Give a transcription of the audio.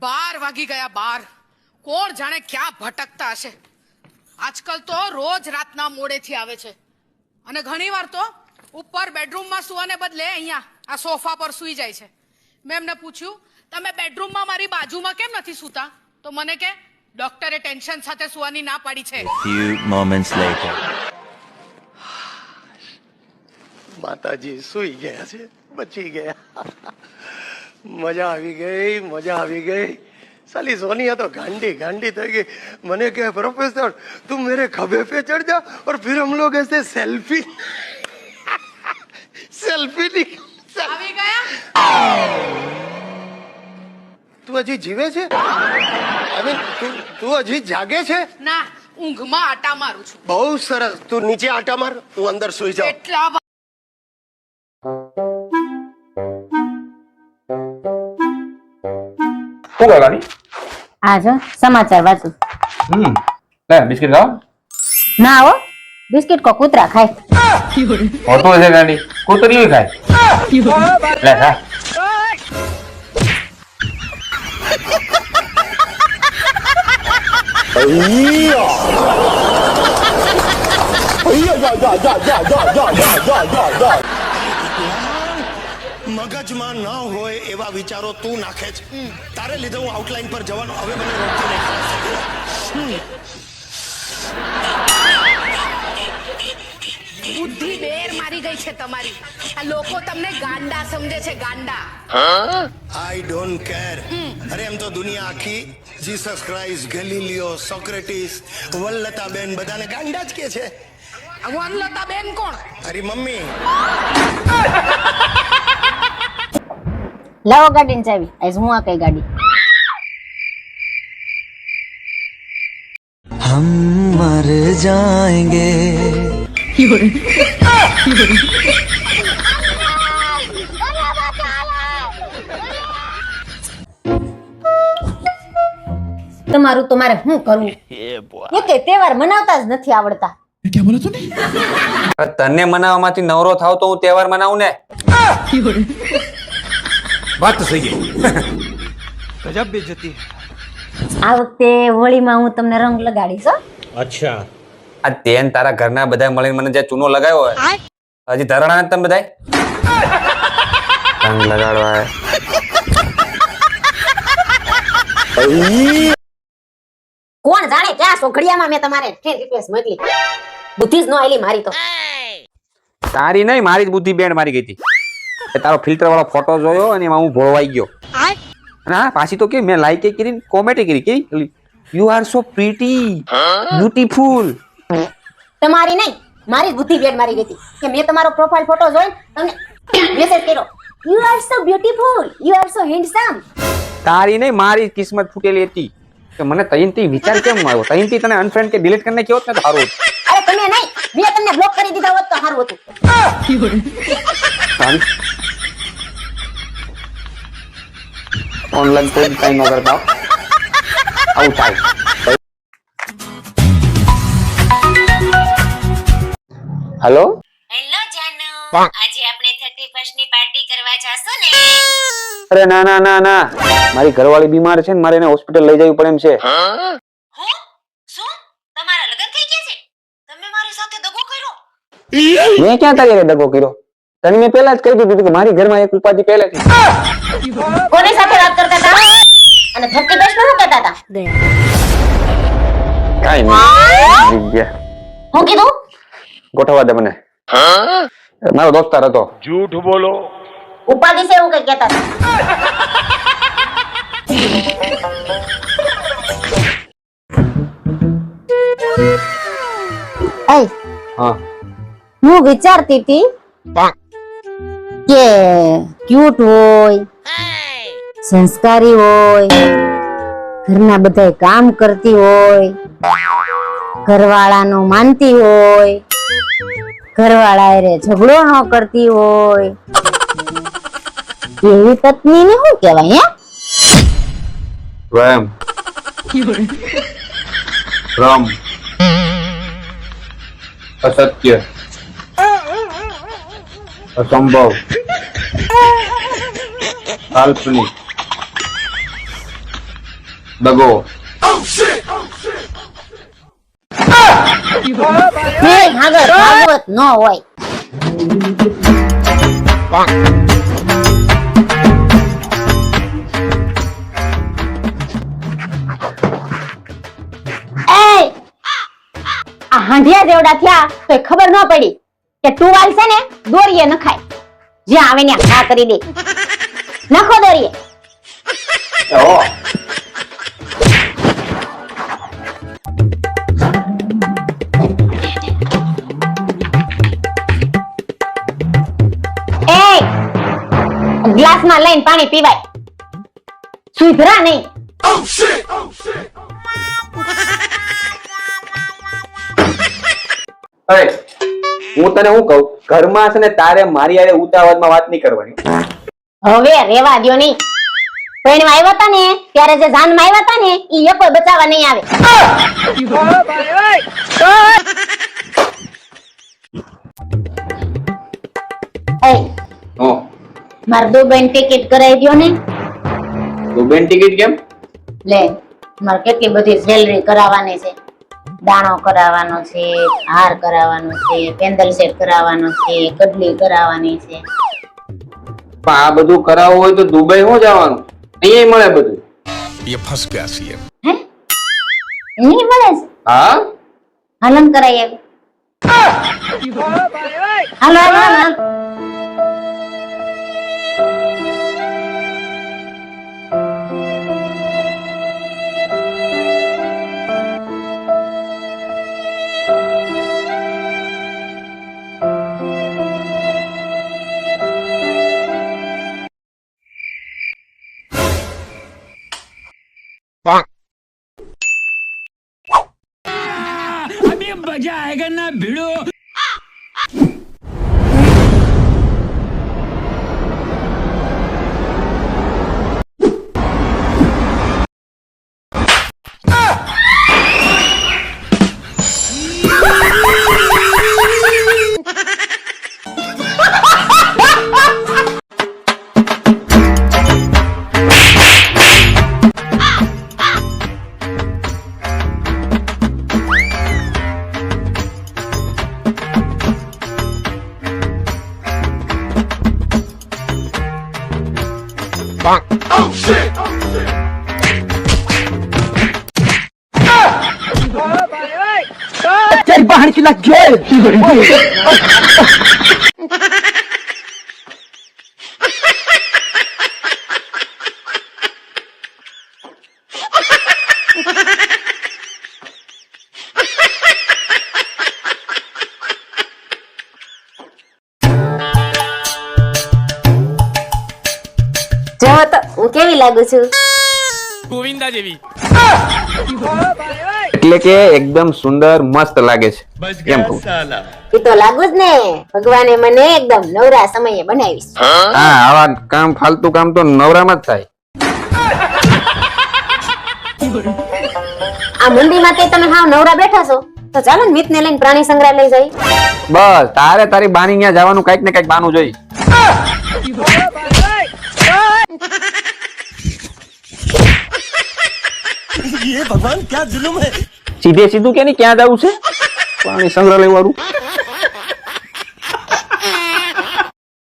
બાર વાગી ગયા બાર. કોણ જાણે ક્યાં ભટકતા હશે? આજકાલ તો રોજ રાતના મોડેથી આવે છે. અને ઘણીવાર તો ઉપર બેડરૂમમાં સુવાને બદલે અહીંયા આ સોફા પર સૂઈ જાય છે. મેં એમને પૂછ્યું તમે બેડરૂમમાં મારી બાજુમાં કેમ નથી સૂતા? તો મને કે ડોક્ટરે ટેન્શન સાથે સુવાની ના પાડી છે. Few moments later. માતાજી સુઈ ગયા છે બચી ગયા. મજા આવી ગઈ મજા આવી ગઈ. સાલી સોનિયા तो ગાંડી ગાંડી થઈ ગઈ. મને કહે પ્રોફેસર તું મેરે ખભે पे चढ़ जा और फिर हम लोग ऐसे सेल्फी સેલ્ફી निकल આવી ગયા? તું હજી જીવે છે? હવે તું તું હજી જાગે છે? ના ઊંઘમાં આટા મારું છું. બહુ સરસ. તું નીચે આટા માર હું અંદર સુઈ જાઉં. એટલા શું કરવાની આ જો સમાચાર વાંચું. હમ. લે બિસ્કિટ ખાવ ના આવો બિસ્કિટ કો કૂતરા ખાય. હોતું છે ગાંડી કૂતરી ખાય. લે ખા. મગજમાં ન હોય એવા વિચારો તું નાખે છે. તારે લીધે હું આઉટલાઈન પર જવાનો હવે મને રોકતી નહીં. બુદ્ધિ બેર મારી ગઈ છે તમારી. આ લોકો તમને ગાંડા સમજે છે ગાંડા. આઈ ડોન્ટ કેર અરે એમ તો દુનિયા આખી જીસસ ક્રાઇસ્ટ ગેલિલિયો સોક્રેટિસ વલ્લતાબેન બધાને ગાંડા જ કે છે. વનલતા બેન કોણ? અરે મમ્મી. લાવો ગાડી ને ચાવી. આજ હું આ કઈ ગાડી. હમ મર જાયેંગે. તમારું તો મારે શું કરવું કે તહેવાર મનાવતા જ નથી આવડતા. તને મનાવવામાંથી નવરો થાવ તો હું તહેવાર મનાવું ને. વાત તો સહી આ વખતે હોળીમાં હું તમને રંગ લગાડીશ હો. આ તેન તારા ઘરના બધા મળીને મને જે ચૂનો લગાવ્યો હોય હજી ધરણા નથી તમે બધાય? રંગ લગાડવા. કોણ જાણે ક્યાં સોખડિયામાં મેં તમારે ફ્રેન્ડ રિક્વેસ્ટ મોકલી. બુદ્ધિ જ ન આયલી મારી તો. તારી નહીં મારી જ બુદ્ધિ બેન મારી ગઈ હતી. એ તારો ફિલ્ટર વાળો ફોટો જોયો અને એમાં હું ભોળવાઈ ગયો. અને હા પાછી તો કે મેં લાઈક કરી કોમેન્ટ કરી. કે you are so pretty beautiful તમારી નહીં મારી બુદ્ધિ બેડ મારી ગઈ હતી. કે મેં તમારો પ્રોફાઇલ ફોટો જોઈને તમને મેસેજ કર્યો. You are so beautiful you are so handsome તારી નહીં મારી કિસ્મત ફૂટેલી હતી. કે મને તઈનથી વિચાર કેમ આવ્યો? તઈનથી તને અનફ્રેન્ડ કે ડિલીટ કરીને કેવો ને સારું અરે તમે નહીં મેં તમને બ્લોક કરી દીધા હોત તો સારું હતું. ઓનલાઈન કોઈ કઈ ન કરતા. આવું થાય. હેલો હેલો જાનુ. આજે આપણે 31st ની પાર્ટી કરવા જાશું ને? અરે ના ના ના ના. મારી ઘરવાળી બીમાર છે ને મારે એને હોસ્પિટલ લઈ જવી પડે એમ છે. હું? શું? તમારા લગન થઈ ગયા છે? તમે મારી સાથે દગો કર્યો? મેં ક્યાં તારી દગો કર્યો? તને મેં પહેલા જ કહી દીધું કે મારી ઘરમાં એક ઉપાધિ પહેલેથી. કોની સાથે વાત કરતા હતા? અને ધબકી બેસ શું કહેતા હતા? કાઈ નહીં. ગયા. હું કીધું? ગોઠવવા દે મને. મારો દોસ્તાર હતો. ઉપાધિ છે એવું કઈ કહેતા હતા? એય, હા. હું વિચારતી હતી કે ક્યુટ હોય સંસ્કારી હોય ઘરના બધા કામ કરતી હોય ઘરવાળાનું માનતી હોય ઘરવાળા હારે ઝઘડો ન કરતી હોય. એવી પત્ની ને શું કહેવાય હે? અસત્ય. અસંભવ કાલ્પનિક દગો ભાગવત ન હોય હાંઢિયા જેવડા થયા તો ખબર ન પડી કે ટુવાલ છે ને દોરીએ નખાય. જ્યાં આવે ત્યાં ઘા કરી દે. નખો દોરીએ. એ ગ્લાસમાં લઈને પાણી પીવાય. સુધરા નહીં. અરે હું તને શું કહું? ઘરમાં છે ને તારે મારી આડે ઊંચા માં વાત નહીં કરવાની. હવે રેવા દ્યો નહીં. ટ્રેનમાં આવ્યા હતા ને ત્યારે જે જાનમાં આવ્યા હતા ને ઈ એ કોઈ બચાવવા નહીં આવે. મારે દુબઈની ટિકિટ કરાવી દ્યો ને. બેન ટિકિટ કેમ? લે મારે કેટલી બધી જ્વેલરી કરાવવાની છે. દાણો કરાવવાનો છે હાર કરાવવાનો છે પેન્ડલ સેટ કરાવવાનો છે કડલી કરાવવાની છે પણ આ બધું કરાવવું હોય તો દુબઈ હું જવાનું અહીંયા મળે બધું ये फंस गया सीएम હે નહીં મળે છે હા હલન કરાઈ આવી હાલો હાલો बजाएगा ना भिड़ो હાલો જો લાગુ છું. ગોવિંદા જેવી. એટલે કે એકદમ સુંદર મસ્ત લાગે છે. એમ કહું? એ તો લાગુ જ ને. ભગવાને મને એકદમ નવરા સમયે બનાવી હા આવા કામ ફાલતુ કામ તો નવરામાં જ થાય. આ મંદીમાં તે તમે હાવ નવરા બેઠા છો. તો ચાલો ને મિતને લઈને પ્રાણી સંગ્રહાલય જઈ બસ તારે તારી બાની ત્યાં જવાનું કંઈક ને કંઈક બાનું જોઈ સીધે સીધું કે નહીં? ક્યાં જવું છે? પ્રાણી સંગ્રહાલય વાળું